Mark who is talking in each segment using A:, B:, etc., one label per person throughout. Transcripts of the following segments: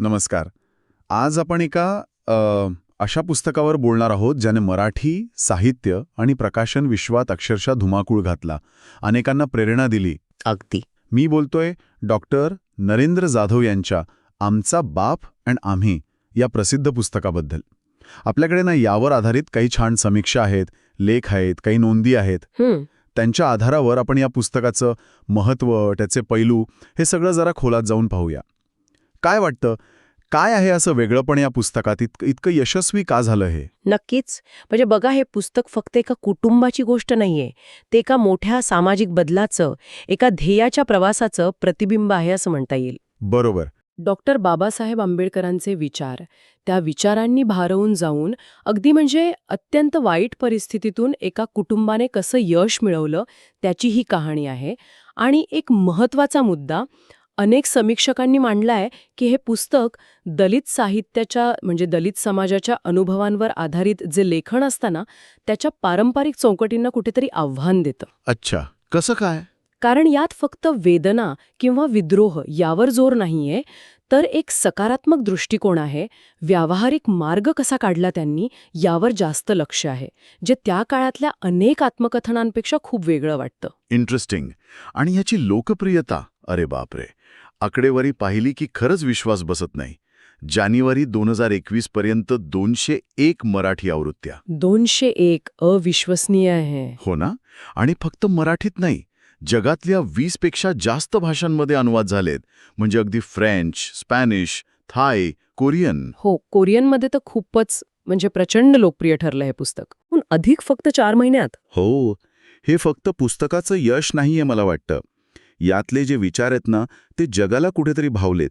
A: नमस्कार. आज आपण एका अशा पुस्तकावर बोलणार आहोत ज्याने मराठी साहित्य आणि प्रकाशन विश्वात अक्षरशः धुमाकूळ घातला. अनेकांना प्रेरणा दिली.
B: अगदी.
A: मी बोलतोय डॉक्टर नरेंद्र जाधव यांच्या आमचा बाप अँड आम्ही या प्रसिद्ध पुस्तकाबद्दल. आपल्याकडे ना यावर आधारित काही छान समीक्षा आहेत लेख आहेत काही नोंदी आहेत. त्यांच्या आधारावर आपण या पुस्तकाचं महत्त्व त्याचे पैलू हे सगळं जरा खोलात जाऊन पाहूया. काय वाटतं? काय आहे असं वेगळंपण या पुस्तकात? इतकं इतकं यशस्वी का झालं हे?
B: नक्कीच. म्हणजे बघा हे पुस्तक फक्त एका कुटुंबाची गोष्ट नाहीये. ते एका मोठ्या सामाजिक बदलाचं एका ध्येयाच्या प्रवासाचं प्रतिबिंब आहे असं म्हणता येईल.
A: बरोबर.
C: डॉक्टर बाबासाहेब आंबेडकरांचे विचार त्या विचारांनी भारवून जाऊन अगदी म्हणजे अत्यंत वाईट परिस्थितीतून एका कुटुंबाने कसं यश मिळवलं त्याची ही कहाणी आहे. आणि एक महत्त्वाचा मुद्दा अनेक समीक्षकांनी मांडलाय की हे पुस्तक दलित साहित्याच्या म्हणजे दलित समाजाच्या अनुभवांवर आधारित जे लेखन असतं ना त्याच्या पारंपरिक चौकटींना कुठेतरी आव्हान देतं.
A: अच्छा. कसं काय?
C: कारण यात फक्त वेदना किंवा विद्रोह यावर जोर नाहीये. तर एक सकारात्मक दृष्टिकोन आहे व्यावहारिक मार्ग कसा काढला त्यांनी यावर जास्त लक्ष आहे जे त्या काळातल्या अनेक आत्मकथनांपेक्षा खूप वेगळं वाटतं.
D: इंटरेस्टिंग आणि याची लोकप्रियता अरे बापरे! आकडेवारी पाहिली की खरंच विश्वास बसत नाही. जानेवारी दोन हजार एकवीस पर्यंत दोनशे एक मराठी आवृत्त्या.
C: दोनशे एक अविश्वसनीय आहे.
D: हो ना? आणि फक्त मराठीत नाही जगातल्या वीसपेक्षा जास्त भाषांमध्ये अनुवाद झालेत. म्हणजे अगदी फ्रेंच स्पॅनिश थाय कोरियन.
C: हो कोरियनमध्ये तर खूपच म्हणजे प्रचंड लोकप्रिय ठरलं हे पुस्तक. पण अधिक फक्त चार महिन्यात?
D: हो हे फक्त पुस्तकाचं यश नाहीये मला वाटतं. यातले जे विचार आहेत ना ते जगाला कुठेतरी भावलेत.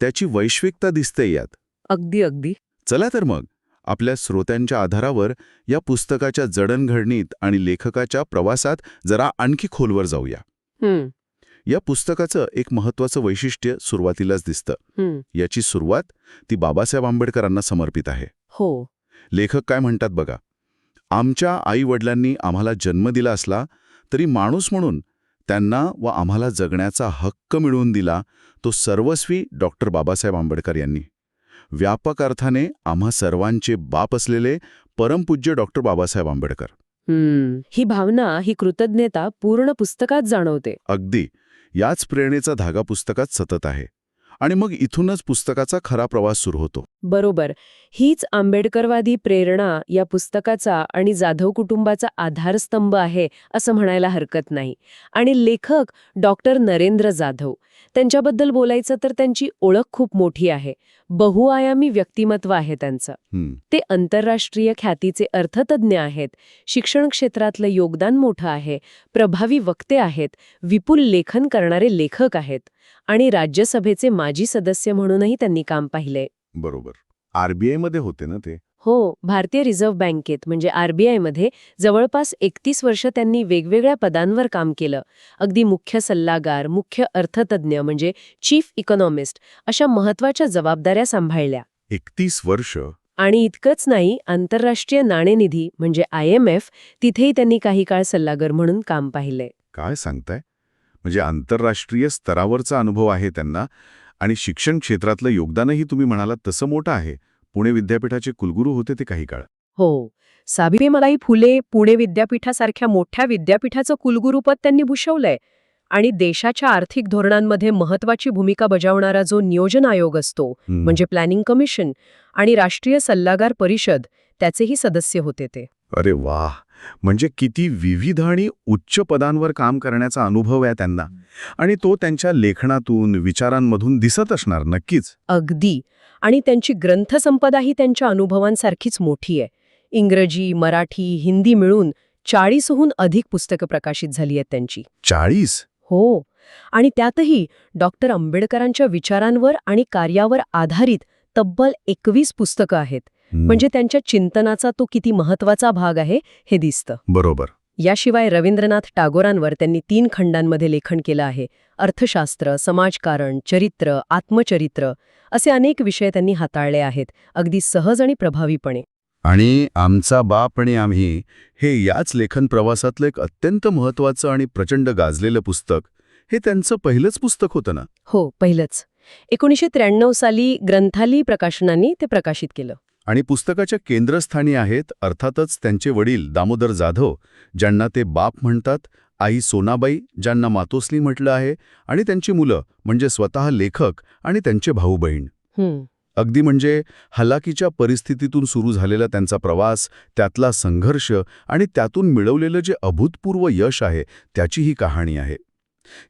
D: त्याची वैश्विकता दिसते यात.
C: अगदी अगदी.
D: चला तर मग. आपल्या श्रोत्यांच्या आधारावर या पुस्तकाच्या जडणघडणीत आणि लेखकाच्या प्रवासात जरा आणखी खोलवर जाऊया. या पुस्तकाचं एक महत्वाचं वैशिष्ट्य सुरुवातीलाच दिसतं. याची सुरुवात ती बाबासाहेब आंबेडकरांना समर्पित आहे.
C: हो.
D: लेखक काय म्हणतात बघा आमच्या आई-वडिलांनी आम्हाला जन्म दिला असला तरी माणूस म्हणून त्यांना व आम्हाला जगण्याचा हक्क मिळवून दिला तो सर्वस्वी डॉक्टर बाबासाहेब आंबेडकर यांनी. व्यापक अर्थाने आम्हा सर्वांचे बाप असलेले परमपूज्य डॉक्टर बाबासाहेब आंबेडकर.
C: ही भावना ही कृतज्ञता पूर्ण पुस्तकात जाणवते.
D: अगदी. याच प्रेरणेचा धागा पुस्तकात सतत आहे. आणि मग इथूनच पुस्तकाचा खरा प्रवास सुरू होतो.
C: बरोबर. हीच आंबेडकरवादी प्रेरणा या पुस्तकाचा आणि जाधव कुटुंबाचा आधारस्तंभ आहे असं म्हणायला हरकत नाही. आणि लेखक डॉक्टर नरेंद्र जाधव. त्यांच्याबद्दल बोलायचं तर त्यांची ओळख खूप मोठी आहे. बहुआयामी व्यक्तिमत्व आहे त्यांचं. ते आंतरराष्ट्रीय ख्यातीचे अर्थतज्ञ आहेत. शिक्षण क्षेत्रातलं योगदान मोठं आहे. प्रभावी वक्ते आहेत. विपुल लेखन करणारे लेखक आहेत. आणि राज्यसभेचे माजी सदस्य म्हणूनही त्यांनी काम पाहिले
D: बरोबर. आरबीआयमध्ये होते ना ते?
C: हो भारतीय रिझर्व्ह बँकेत म्हणजे आरबीआयमध्ये जवळपास एकतीस वर्ष त्यांनी वेगवेगळ्या पदांवर काम केलं. अगदी मुख्य सल्लागार मुख्य अर्थतज्ञ म्हणजे चीफ इकॉनॉमिस्ट अशा महत्त्वाच्या जबाबदाऱ्या सांभाळल्या.
D: एकतीस वर्ष?
C: आणि इतकंच नाही आंतरराष्ट्रीय नाणेनिधी म्हणजे आय एम एफ तिथेही त्यांनी काही काळ सल्लागार म्हणून काम पाहिलंय
D: काय सांगताय? म्हणजे आंतरराष्ट्रीय स्तरावरचा अनुभव आहे त्यांना. आणि शिक्षण क्षेत्रातलं योगदानही तुम्ही म्हणालात तसं मोठं आहे. पुणे विद्यापीठाचे कुलगुरू होते ते काही काळ.
C: हो. सावित्रीबाई फुले पुणे विद्यापीठासारख्या मोठ्या विद्यापीठाचं कुलगुरुपद त्यांनी भूषवलंय आणि देशाच्या आर्थिक धोरणांमध्ये महत्वाची भूमिका बजावणारा जो नियोजन आयोग असतो म्हणजे प्लॅनिंग कमिशन आणि राष्ट्रीय सल्लागार परिषद त्याचेही सदस्य होते ते.
D: अरे वाह म्हणजे किती विविध आणि उच्च पदांवर काम करण्याचा अनुभव आहे त्यांना. आणि तो त्यांच्या लेखनातून विचारांमधून दिसत असणार नक्कीच.
C: अगदी. आणि त्यांची ग्रंथसंपदाही त्यांच्या अनुभवांसारखीच मोठी आहे. इंग्रजी मराठी हिंदी मिळून चाळीसहून अधिक पुस्तकं प्रकाशित झाली आहेत त्यांची.
D: चाळीस?
C: हो. आणि त्यातही डॉक्टर आंबेडकरांच्या विचारांवर आणि कार्यावर आधारित तब्बल एकवीस पुस्तकं आहेत. म्हणजे त्यांच्या चिंतनाचा तो किती महत्त्वाचा भाग आहे हे दिसतं.
D: बरोबर.
C: याशिवाय रवींद्रनाथ टागोरांवर त्यांनी तीन खंडांमध्ये लेखन केलं आहे अर्थशास्त्र समाजकारण चरित्र आत्मचरित्र असे अनेक विषय त्यांनी हाताळले आहेत अगदी सहज आणि प्रभावीपणे.
D: आणि आमचा बाप आणि आम्ही हे याच लेखन प्रवासातलं एक अत्यंत महत्वाचं आणि प्रचंड गाजलेलं पुस्तक हे त्यांचं पहिलंच पुस्तक होतं ना?
C: हो पहिलंच.
B: एकोणीसशे त्र्याण्णव साली ग्रंथाली प्रकाशनांनी ते प्रकाशित केलं.
D: आणि पुस्तकाच्या केंद्रस्थानी आहेत अर्थातच त्यांचे वडील दामोदर जाधव ज्यांना ते बाप म्हणतात आई सोनाबाई ज्यांना मातोश्री म्हटलं आहे आणि त्यांची मुलं म्हणजे स्वतः लेखक आणि त्यांचे भाऊ बहीण अगदी म्हणजे हलाकीच्या परिस्थितीतून सुरू झालेला त्यांचा प्रवास त्यातला संघर्ष आणि त्यातून मिळवलेलं जे अभूतपूर्व यश आहे त्याची ही कहाणी आहे.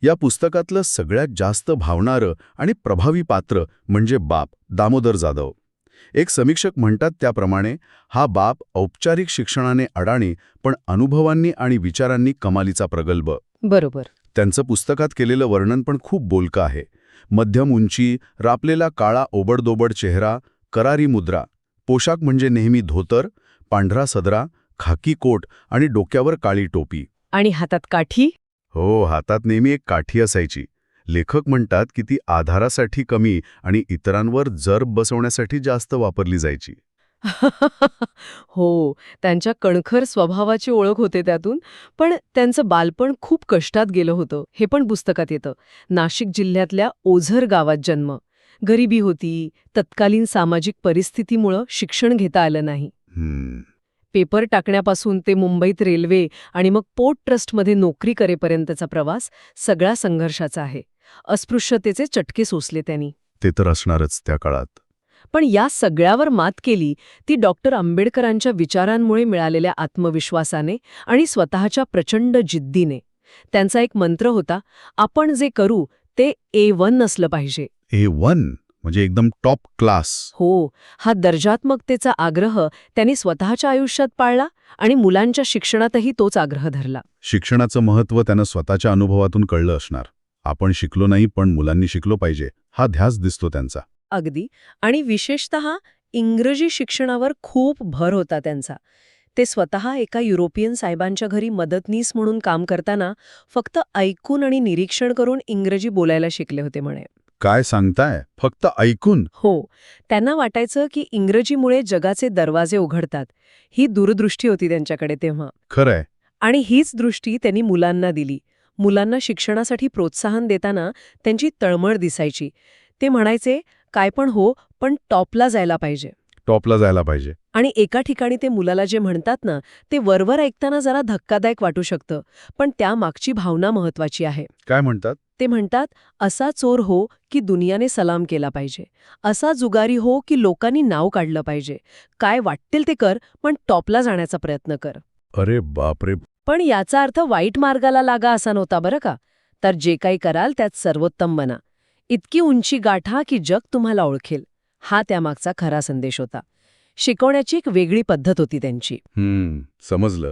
D: या पुस्तकातलं सगळ्यात जास्त भावणारं आणि प्रभावी पात्र म्हणजे बाप दामोदर जाधव. एक समीक्षक म्हणतात त्याप्रमाणे हा बाप औपचारिक शिक्षणाने अडाणी पण अनुभवांनी आणि विचारांनी कमालीचा प्रगल्भ.
B: बरोबर.
D: त्यांचं पुस्तकात केलेलं वर्णन पण खूप बोलकं आहे. मध्यम उंची रापलेला काळा ओबडदोबड चेहरा करारी मुद्रा. पोशाख म्हणजे नेहमी धोतर पांढरा सदरा खाकी कोट आणि डोक्यावर काळी टोपी.
B: आणि हातात काठी?
D: हो हातात नेहमी एक काठी असायची. लेखक म्हणतात की ती आधारासाठी कमी आणि इतरांवर जर बसवण्यासाठी जास्त वापरली जायची.
C: हो त्यांच्या कणखर स्वभावाची ओळख होते त्यातून पण त्यांचं बालपण खूप कष्टात गेलं होतं हे पण पुस्तकात येतं. नाशिक जिल्ह्यातल्या ओझर गावात जन्म. गरिबी होती तत्कालीन सामाजिक परिस्थितीमुळं शिक्षण घेता आलं नाही. पेपर टाकण्यापासून ते मुंबईत रेल्वे आणि मग पोर्ट ट्रस्टमध्ये नोकरी करेपर्यंतचा प्रवास सगळा संघर्षाचा आहे. अस्पृश्यतेचे चटके सोसले त्यांनी.
D: ते तर असणारच त्या काळात.
C: पण या सगळ्यावर मात केली ती डॉक्टर आंबेडकरांच्या विचारांमुळे मिळालेल्या आत्मविश्वासाने आणि स्वतःच्या प्रचंड जिद्दीने. त्यांचा एक मंत्र होता आपण जे करू ते ए वन नसलं पाहिजे.
D: A one? म्हणजे एकदम टॉप क्लास.
C: हो हा दर्जात्मकतेचा आग्रह त्यांनी स्वतःच्या आयुष्यात पाळला आणि मुलांच्या शिक्षणातही तोच आग्रह धरला.
D: शिक्षणाचं महत्त्व त्यांना स्वतःच्या अनुभवातून कळलं असणार. आपण शिकलो नाही पण मुलांनी शिकलो पाहिजे हा ध्यास दिसतो त्यांचा.
C: अगदी. आणि विशेषत इंग्रजी शिक्षणावर खूप भर होता त्यांचा. ते स्वतः एका युरोपियन साहेबांच्या घरी मदतनीस म्हणून काम करताना फक्त ऐकून आणि निरीक्षण करून इंग्रजी बोलायला शिकले होते म्हणे.
D: काय सांगताय? फक्त ऐकून?
C: हो. त्यांना वाटायचं की इंग्रजीमुळे जगाचे दरवाजे उघडतात. ही दूरदृष्टी होती त्यांच्याकडे तेव्हा.
D: खरंय.
C: आणि हीच दृष्टी त्यांनी मुलांना दिली. मुलांना शिक्षणासाठी प्रोत्साहन देताना त्यांची तळमळ दिसायची. ते म्हणायचे काय पण हो पण टॉपला जायला पाहिजे.
D: टॉपला जायला पाहिजे.
C: आणि एका ठिकाणी ते मुलाला जे म्हणतात ना ते वरवर ऐकताना जरा धक्कादायक वाटू शकतं पण त्यामागची भावना महत्वाची आहे.
D: काय म्हणतात?
C: ते म्हणतात असा चोर हो की दुनियाने सलाम केला पाहिजे. असा जुगारी हो की लोकांनी नाव काढलं पाहिजे. काय वाटतील ते कर पण टॉपला जाण्याचा प्रयत्न कर.
D: अरे बापरे!
C: पण याचा अर्थ वाईट मार्गाला लागा असा नव्हता बरं का? तर जे काही कराल त्यात सर्वोत्तम बना. इतकी उंची गाठा की जग तुम्हाला ओळखेल. हा त्यामागचा खरा संदेश होता. शिकवण्याची एक वेगळी पद्धत होती त्यांची.
D: हम्म समजलं.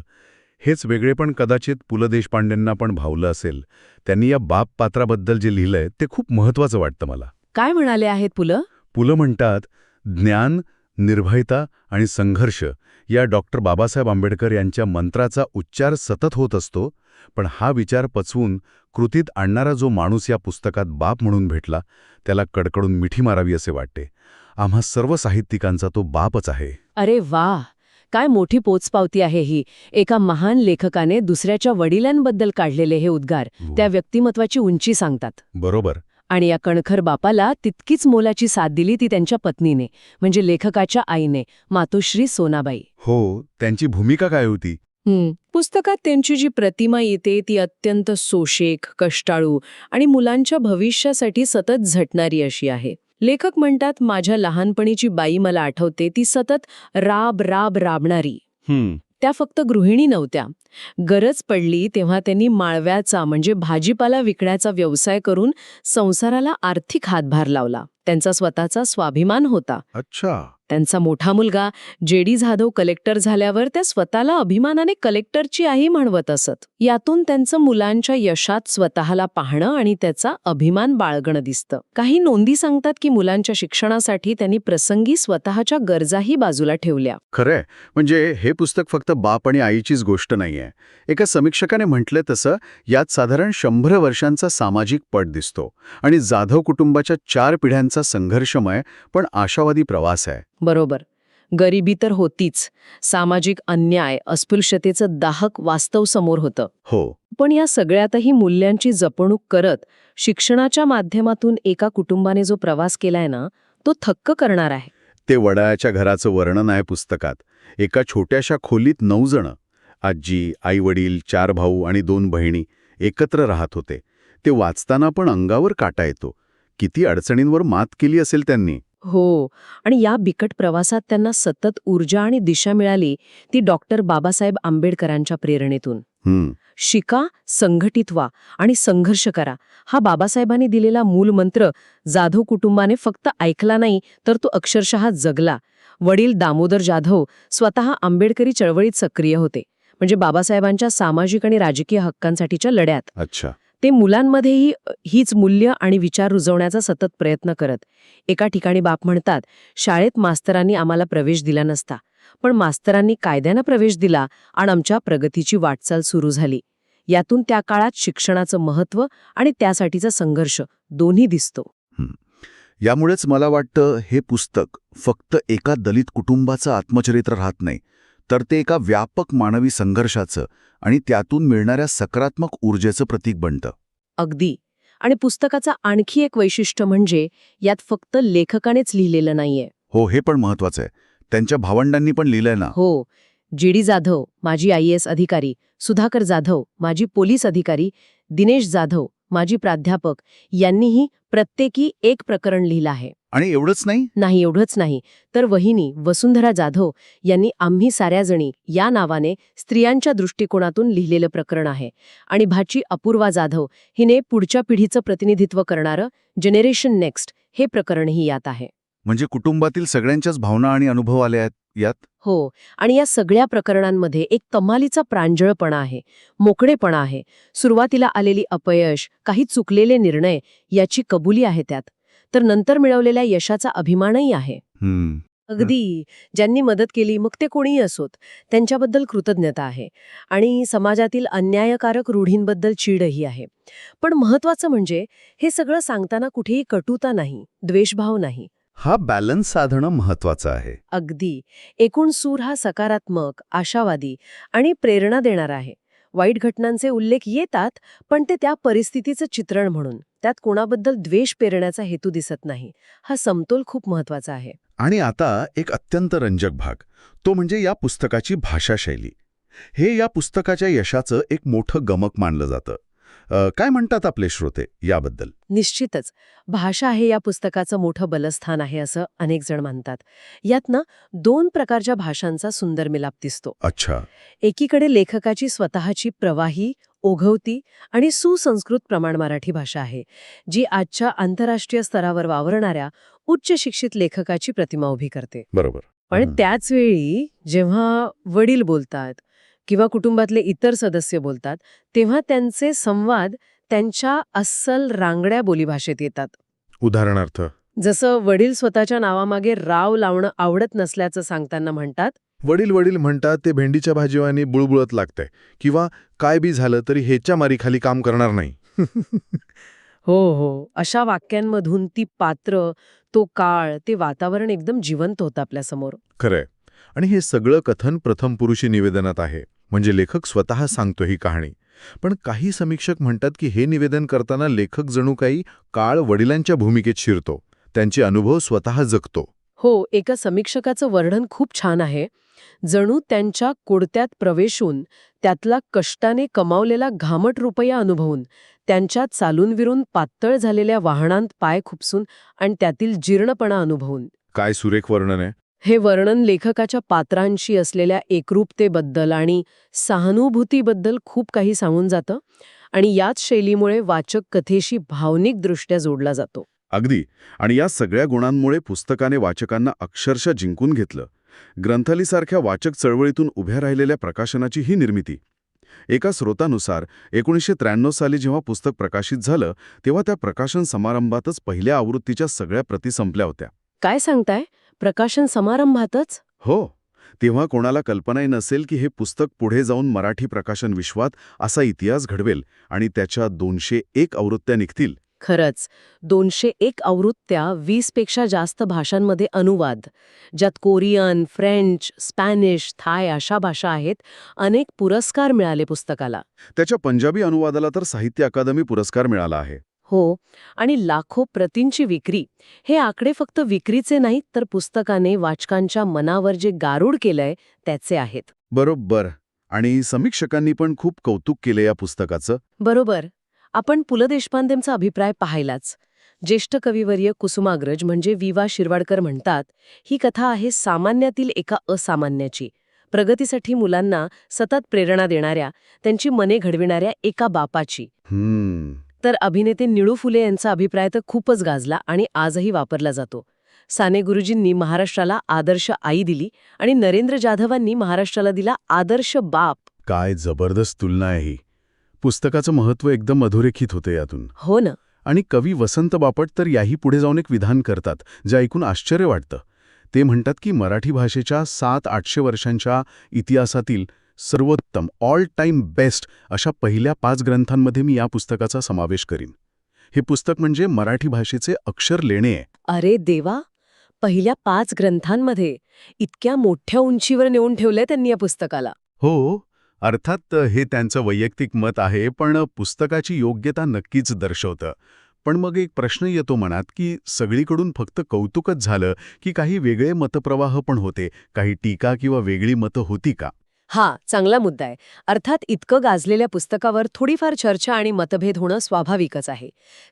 D: हेच वेगळे पण कदाचित पु ल देशपांडेंना पण भावलं असेल. त्यांनी या बाप पात्राबद्दल जे लिहिलंय ते खूप महत्वाचं वाटतं मला.
C: काय म्हणाले आहेत पुलं
D: पुलं म्हणतात ज्ञान निर्भयता आणि संघर्ष या डॉक्टर बाबासाहेब आंबेडकर यांच्या मंत्राचा उच्चार सतत होत असतो पण हा विचार पचवून कृतीत आणणारा जो माणूस या पुस्तकात बाप म्हणून भेटला त्याला कडकडून मिठी मारावी असे वाटते. आम्हा सर्व साहित्यिकांचा तो बापच आहे.
C: अरे वा! काय मोठी पोचपावती आहे ही. एका महान लेखकाने दुसऱ्याच्या वडिलांबद्दल काढलेले हे उद्गार त्या व्यक्तिमत्वाची उंची सांगतात.
D: बरोबर.
C: आणि या कणखर बापाला तितकीच मोलाची साथ दिली ती त्यांच्या पत्नीने म्हणजे लेखकाच्या आईने मातोश्री सोनाबाई.
D: हो त्यांची भूमिका काय होती?
C: पुस्तकात त्यांची जी प्रतिमा येते ती अत्यंत सोशेक कष्टाळू आणि मुलांच्या भविष्यासाठी सतत झटणारी अशी आहे. लेखक म्हणतात माझ्या लहानपणीची बाई मला आठवते ती सतत राब राब राबणारी. त्या फक्त गृहिणी नव्हत्या. गरज पडली तेव्हा त्यांनी माळव्याचा म्हणजे भाजीपाला विकण्याचा व्यवसाय करून संसाराला आर्थिक हातभार लावला. त्यांचा स्वतःचा स्वाभिमान होता.
D: अच्छा.
C: त्यांचा मोठा मुलगा जेडी जाधव कलेक्टर झाल्यावर त्या स्वतःला अभिमानाने कलेक्टरची आई म्हणवत असत. यातून त्यांचं मुलांच्या यशात स्वतःला पाहणं आणि त्याचा अभिमान बाळगणं दिसतं. काही नोंदी सांगतात की मुलांच्या शिक्षणासाठी त्यांनी प्रसंगी स्वतःच्या गरजाही बाजूला ठेवल्या.
A: खरंय. म्हणजे हे पुस्तक फक्त बाप आणि आईचीच गोष्ट नाहीये. एका समीक्षकाने म्हटलं तसं यात साधारण शंभर वर्षांचा सामाजिक पट दिसतो. आणि जाधव कुटुंबाच्या चार पिढ्यांचा संघर्षमय पण आशावादी प्रवास आहे.
C: बरोबर. गरिबी तर होतीच. सामाजिक अन्याय अस्पृश्यतेचं दाहक वास्तव समोर होतं.
D: हो.
C: पण या सगळ्यातही मूल्यांची जपणूक करत शिक्षणाच्या माध्यमातून एका कुटुंबाने जो प्रवास केलाय ना तो थक्क करणार आहे.
D: ते वडाळ्याच्या घराचं वर्णन आहे पुस्तकात. एका छोट्याशा खोलीत नऊ जण आजी आईवडील चार भाऊ आणि दोन बहिणी एकत्र राहत होते. ते वाचताना पण अंगावर काटा येतो. किती अडचणींवर मात केली असेल त्यांनी.
C: हो. आणि या बिकट प्रवासात त्यांना सतत ऊर्जा आणि दिशा मिळाली ती डॉक्टर बाबासाहेब आंबेडकरांच्या प्रेरणेतून. शिका संघटित व्हा आणि संघर्ष करा. हा बाबासाहेबांनी दिलेला मूल मंत्र जाधव कुटुंबाने फक्त ऐकला नाही तर तो अक्षरशः जगला. वडील दामोदर जाधव स्वतः आंबेडकरी चळवळीत सक्रिय होते. म्हणजे बाबासाहेबांच्या सामाजिक आणि राजकीय हक्कांसाठीच्या लढ्यात.
D: अच्छा.
C: ते मुलांमध्येही हीच मूल्य आणि विचार रुजवण्याचा सतत प्रयत्न करत. एका ठिकाणी बाप म्हणतात शाळेत मास्तरांनी आम्हाला प्रवेश दिला नसता. पण मास्तरांनी कायद्यानं प्रवेश दिला आणि आमच्या प्रगतीची वाटचाल सुरू झाली. यातून त्या काळात शिक्षणाचं महत्त्व आणि त्यासाठीचा संघर्ष दोन्ही दिसतो.
D: यामुळेच मला वाटतं हे पुस्तक फक्त एका दलित कुटुंबाचं आत्मचरित्र राहत नाही. तर ते एका व्यापक मानवी संघर्षाचं आणि त्यातून मिळणाऱ्या सकारात्मक ऊर्जेचं प्रतीक बनतं.
C: अगदी. आणि पुस्तकाचं आणखी एक वैशिष्ट्य म्हणजे यात फक्त लेखकानेच लिहिलेलं नाहीये.
D: हो हे पण महत्वाचं आहे. त्यांच्या भावंडांनी पण लिहिलंय ना?
C: हो. जी डी जाधव माजी आय एस अधिकारी सुधाकर जाधव माजी पोलीस अधिकारी दिनेश जाधव माजी प्राध्यापक यांनीही प्रत्येकी एक प्रकरण लिहिलं आहे.
D: आणि एवढंच नाही?
C: नाही एवढंच नाही. तर वहिनी वसुंधरा जाधव यांनी आम्ही साऱ्याजणी या नावाने स्त्रियांच्या दृष्टिकोनातून लिहिलेलं प्रकरण आहे. आणि भाची अपूर्वा जाधव हिने पुढच्या पिढीचं प्रतिनिधित्व करणारं जेनेरेशन नेक्स्ट हे प्रकरणही यात आहे.
D: म्हणजे कुटुंबातील सगळ्यांच्याच भावना आणि अनुभव आले आहेत यात?
C: हो. आणि या सगळ्या प्रकरणांमध्ये एक कमालीचा प्रांजळपणा आहे मोकळेपणा आहे. सुरुवातीला आलेली अपयश काही चुकलेले निर्णय याची कबुली आहे त्यात. तर नंतर मिळवलेल्या यशाचा अभिमानही आहे. अगदी. ज्यांनी मदत केली मग ते कोणीही असोत त्यांच्याबद्दल कृतज्ञता आहे. आणि समाजातील अन्यायकारक रूढींबद्दल चीडही आहे. पण महत्वाचं म्हणजे हे सगळं सांगताना कुठेही कटुता नाही द्वेषभाव नाही.
D: हा बॅलन्स साधणं महत्वाचं आहे.
C: अगदी. एकूण सूर हा सकारात्मक आशावादी आणि प्रेरणा देणारा आहे. वाईट घटनांचे उल्लेख येतात पण ते त्या परिस्थितीचं चित्रण म्हणून. त्यात कोणाबद्दल द्वेष पेरण्याचा हेतू दिसत नाही. हा समतोल खूप महत्त्वाचा आहे.
D: आणि आता एक अत्यंत रंजक भाग. तो म्हणजे या पुस्तकाची भाषाशैली. हे या पुस्तकाच्या यशाचं एक मोठं गमक मानलं जातं. काय म्हणतात आपले श्रोते याबद्दल?
C: निश्चितच. भाषा हे या पुस्तकाचं मोठं बलस्थान आहे असं अनेक जण म्हणतात यातनं दोन प्रकारच्या भाषांचा सुंदर मिलाप दिसतो.
D: अच्छा.
C: एकीकडे लेखकाची स्वतःची प्रवाही ओघवती आणि सुसंस्कृत प्रमाण मराठी भाषा आहे जी आजच्या आंतरराष्ट्रीय स्तरावर वावरणाऱ्या उच्च शिक्षित लेखकाची प्रतिमा उभी करते.
D: बरोबर.
C: पण. त्याच वेळी जेव्हा वडील बोलतात किंवा कुटुंबातले इतर सदस्य बोलतात तेव्हा त्यांचे संवाद त्यांच्या अस्सल रांगड्या बोलीभाषेत येतात.
A: उदाहरणार्थ.
C: जसं वडील स्वतःच्या नावामागे राव लावणं आवडत नसल्याचं सांगताना म्हणतात
A: वडील वडील म्हणतात ते भेंडीच्या भाजीवानी बुळबुळत लागतंय किंवा काय बी झालं तरी हेच्या मारीखाली काम करणार नाही.
C: हो हो. अशा वाक्यांमधून ती पात्र तो काळ ते वातावरण एकदम जिवंत होतं आपल्यासमोर.
A: खरंय. आणि हे सगळं कथन प्रथम पुरुषी निवेदनात आहे. म्हणजे लेखक स्वतः सांगतो ही कहाणी. पण काही समीक्षक म्हणतात की हे निवेदन करताना लेखक जणू काही काळ वडिलांच्या भूमिकेत शिरतो. त्यांचे अनुभव स्वतः जगतो.
C: हो एका समीक्षकाचं वर्णन खूप छान आहे. जणू त्यांच्या कुडत्यात प्रवेशून त्यातला कष्टाने कमावलेला घामट रुपया अनुभवून त्यांच्यात चालून विरून पातळ झालेल्या वाहनांत पाय खुपसून आणि त्यातील जीर्णपणा अनुभवून.
A: काय सुरेख वर्णन आहे.
C: हे वर्णन लेखकाच्या पात्रांशी असलेल्या एकरूपतेबद्दल आणि सहानुभूतीबद्दल खूप काही सांगून जातं आणि याच शैलीमुळे वाचक कथेशी भावनिकदृष्ट्या जोडला जातो.
D: अगदी. आणि या सगळ्या गुणांमुळे पुस्तकाने वाचकांना अक्षरशः जिंकून घेतलं. ग्रंथालीसारख्या वाचक चळवळीतून उभ्या राहिलेल्या प्रकाशनाची ही निर्मिती. एका स्रोतानुसार एकोणीसशे त्र्याण्णव साली जेव्हा पुस्तक प्रकाशित झालं तेव्हा त्या प्रकाशन समारंभातच पहिल्या आवृत्तीच्या सगळ्या प्रती संपल्या होत्या.
C: काय सांगताय? प्रकाशन समारंभातच?
D: हो. तेव्हा कोणाला कल्पनाही नसेल की हे पुस्तक पुढे जाऊन मराठी प्रकाशन विश्वात असा इतिहास घडवेल आणि त्याच्या दोनशे एक आवृत्त्या निघतील.
C: खरंच. दोनशे एक आवृत्त्या वीसपेक्षा जास्त भाषांमध्ये अनुवाद ज्यात कोरियन फ्रेंच स्पॅनिश थाय अशा भाषा आहेत अनेक पुरस्कार मिळाले पुस्तकाला.
D: त्याच्या पंजाबी अनुवादाला तर साहित्य अकादमी पुरस्कार मिळाला आहे.
C: हो आणि लाखो प्रतींची विक्री. हे आकडे फक्त विक्रीचे नाहीत तर पुस्तकाने वाचकांच्या मनावर जे गारूड केलंय त्याचे आहेत.
D: बरोबर. आणि समीक्षकांनी पण खूप कौतुक केले या पुस्तकाचं.
C: बरोबर. आपण पु. ल. देशपांडेंचा अभिप्राय पाहिलाच. ज्येष्ठ कविवर्य कुसुमाग्रज म्हणजे विवा शिरवाडकर म्हणतात ही कथा आहे सामान्यातील एका असामान्याची. प्रगतीसाठी मुलांना सतत प्रेरणा देणाऱ्या त्यांची मने घडविणाऱ्या एका बापाची.
D: हम्म.
C: तर अभिनेते निळू फुले यांचा अभिप्राय तर खूपच गाजला आणि आजही वापरला जातो. साने गुरुजींनी महाराष्ट्राला आदर्श आई दिली आणि नरेंद्र जाधवांनी महाराष्ट्राला दिला आदर्श बाप.
A: काय जबरदस्त तुलना आहे ही. पुस्तकाचं महत्त्व एकदम अधोरेखित होते यातून.
C: हो ना.
A: आणि कवी वसंत बापट तर याही पुढे जाऊन एक विधान करतात जे ऐकून आश्चर्य वाटतं. ते म्हणतात की मराठी भाषेच्या सात आठशे वर्षांच्या इतिहासातील सर्वोत्तम ऑल टाईम बेस्ट अशा पहिल्या पाच ग्रंथांमध्ये मी या पुस्तकाचा समावेश करीन. हे पुस्तक म्हणजे मराठी भाषेचे अक्षर लेणे
C: अरे देवा! पहिल्या पाच ग्रंथांमध्ये इतक्या मोठ्या उंचीवर नेऊन ठेवलंय त्यांनी या पुस्तकाला.
A: हो अर्थात हे त्यांचं वैयक्तिक मत आहे पण पुस्तकाची योग्यता नक्कीच दर्शवतं. पण मग एक प्रश्न येतो मनात की सगळीकडून फक्त कौतुकच झालं की काही वेगळे मतप्रवाह पण होते काही टीका किंवा वेगळी मतं होती का?
C: हा चांगला मुद्दा आहे. अर्थात इतकं गाजलेल्या पुस्तकावर थोडीफार चर्चा आणि मतभेद होणं स्वाभाविकच आहे.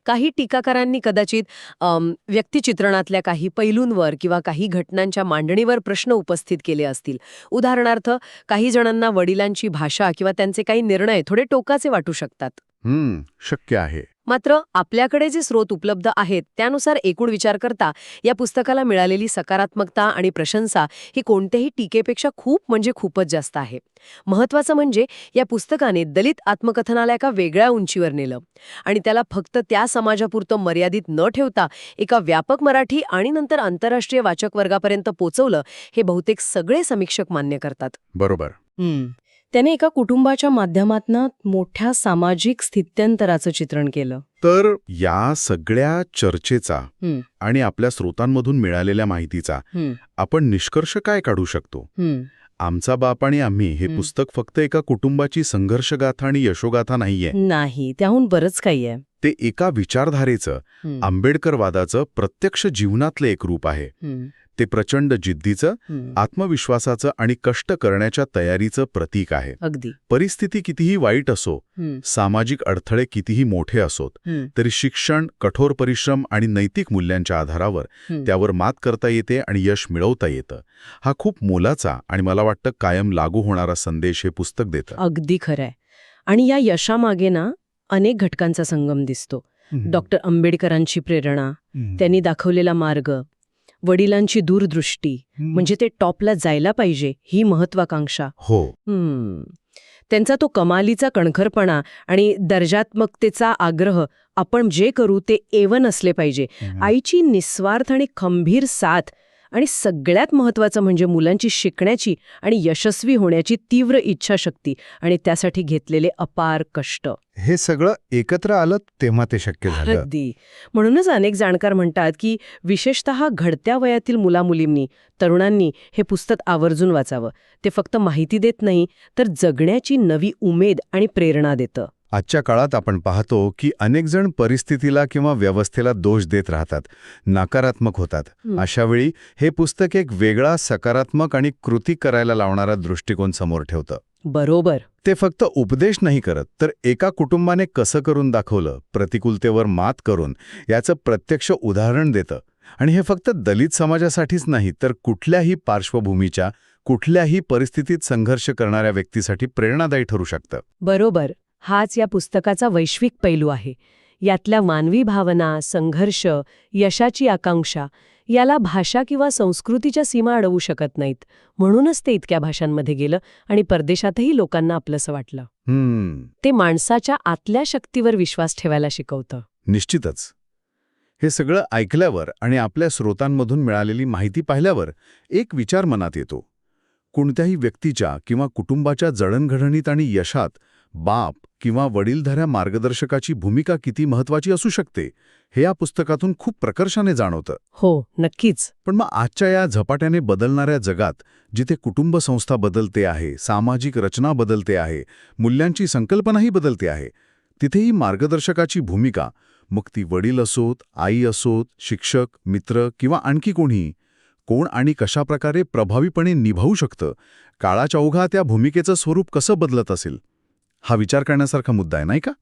C: काही टीकाकारांनी कदाचित व्यक्तिचित्रणातल्या काही पैलूंवर किंवा काही घटनांच्या मांडणीवर प्रश्न उपस्थित केले असतील. उदाहरणार्थ काही जणांना वडिलांची भाषा किंवा त्यांचे काही निर्णय थोडे टोकाचे वाटू शकतात.
A: हम्म शक्य आहे.
C: मात्र आपल्याकडे जे स्रोत उपलब्ध आहेत त्यानुसार एकूण विचार करता या पुस्तकाला मिळालेली सकारात्मकता आणि प्रशंसा ही कोणत्याही टीकेपेक्षा खूप म्हणजे खूपच जास्त आहे. महत्वाचं म्हणजे या पुस्तकाने दलित आत्मकथनाला एका वेगळ्या उंचीवर नेलं आणि त्याला फक्त त्या समाजापुरतं मर्यादित न ठेवता एका व्यापक मराठी आणि नंतर आंतरराष्ट्रीय वाचक वर्गापर्यंत पोचवलं हे बहुतेक सगळे समीक्षक मान्य करतात.
A: बरोबर.
C: त्याने एका कुटुंबाच्या माध्यमातनं मोठ्या सामाजिक स्थित्यंतराचं चित्रण केलं.
D: तर या सगळ्या चर्चेचा. आणि आपल्या स्रोतांमधून मिळालेल्या माहितीचा आपण निष्कर्ष काय काढू शकतो? आमचा बाप आणि आम्ही हे
C: हं.
D: पुस्तक फक्त एका कुटुंबाची संघर्षगाथा आणि यशोगाथा नाहीये.
C: नाही त्याहून बरंच काही आहे
D: ते एका विचारधारेचं आंबेडकरवादाचं प्रत्यक्ष जीवनातलं एक रूप आहे. ते प्रचंड जिद्दीचं आत्मविश्वासाचं आणि कष्ट करण्याच्या तयारीचं प्रतीक आहे.
C: अगदी.
D: परिस्थिती कितीही वाईट असो सामाजिक अडथळे कितीही मोठे असोत तरी शिक्षण कठोर परिश्रम आणि नैतिक मूल्यांच्या आधारावर त्यावर मात करता येते आणि यश मिळवता येतं. हा खूप मोलाचा आणि मला वाटतं कायम लागू होणारा संदेश हे पुस्तक देतं.
C: अगदी खरंय. आणि या यशामागे ना अनेक घटकांचा संगम दिसतो. डॉक्टर आंबेडकरांची प्रेरणा त्यांनी दाखवलेला मार्ग वडिलांची दूरदृष्टी म्हणजे ते टॉपला जायला पाहिजे ही महत्वाकांक्षा.
D: हो.
C: त्यांचा तो कमालीचा कणखरपणा आणि दर्जात्मकतेचा आग्रह आपण जे करू ते एवन असले पाहिजे. आईची निस्वार्थ आणि खंभीर साथ आणि सगळ्यात महत्वाचं म्हणजे मुलांची शिकण्याची आणि यशस्वी होण्याची तीव्र इच्छाशक्ती आणि त्यासाठी घेतलेले अपार कष्ट.
E: हे सगळं एकत्र आलं तेव्हा ते शक्य झालं.
C: अगदी. म्हणूनच अनेक जाणकार म्हणतात की विशेषतः घडत्या वयातील मुलामुलींनी तरुणांनी हे पुस्तक आवर्जून वाचावं. ते फक्त माहिती देत नाही तर जगण्याची नवी उमेद आणि प्रेरणा देतं.
E: आजच्या काळात आपण पाहतो की अनेक जण परिस्थितीला किंवा व्यवस्थेला दोष देत राहतात नकारात्मक होतात.
C: हं.
E: अशा वेळी हे पुस्तक एक वेगळा सकारात्मक आणि कृती करायला लावणारा दृष्टिकोन समोर ठेवतं.
C: बरोबर.
E: ते फक्त उपदेश नाही करत तर एका कुटुंबाने कसं करून दाखवलं प्रतिकूलतेवर मात करून याचं प्रत्यक्ष उदाहरण देतं. आणि हे फक्त दलित समाजासाठीच नाही तर कुठल्याही पार्श्वभूमीच्या कुठल्याही परिस्थितीत संघर्ष करणाऱ्या व्यक्तीसाठी प्रेरणादायी ठरू शकतं.
C: बरोबर. हाच या पुस्तकाचा वैश्विक पैलू आहे. यातल्या मानवी भावना संघर्ष यशाची आकांक्षा याला भाषा किंवा संस्कृतीच्या सीमा अडवू शकत नाहीत. म्हणूनच ते इतक्या भाषांमध्ये गेलं आणि परदेशातही लोकांना आपलंसं वाटलं.
E: हम्म.
C: ते माणसाच्या आतल्या शक्तीवर विश्वास ठेवायला शिकवतं.
D: निश्चितच. हे सगळं ऐकल्यावर आणि आपल्या स्रोतांमधून मिळालेली माहिती पाहिल्यावर एक विचार मनात येतो. कोणत्याही व्यक्तीच्या किंवा कुटुंबाच्या जडणघडणीत आणि यशात बाप किंवा वडीलधाऱ्या मार्गदर्शकाची भूमिका किती महत्वाची असू शकते हे या पुस्तकातून खूप प्रकर्षाने जाणवतं.
C: हो नक्कीच.
D: पण मग आजच्या या झपाट्याने बदलणाऱ्या जगात जिथे कुटुंब संस्था बदलते आहे सामाजिक रचना बदलते आहे मूल्यांची संकल्पनाही बदलते आहे तिथेही मार्गदर्शकाची भूमिका मग ती वडील असोत आई असोत शिक्षक मित्र किंवा आणखी कोणी कोण आणि कशाप्रकारे प्रभावीपणे निभावू शकतं काळाच्या ओघात त्या भूमिकेचं स्वरूप कसं बदलत असेल? हा विचार करण्यासारखा मुद्दा आहे नाही का?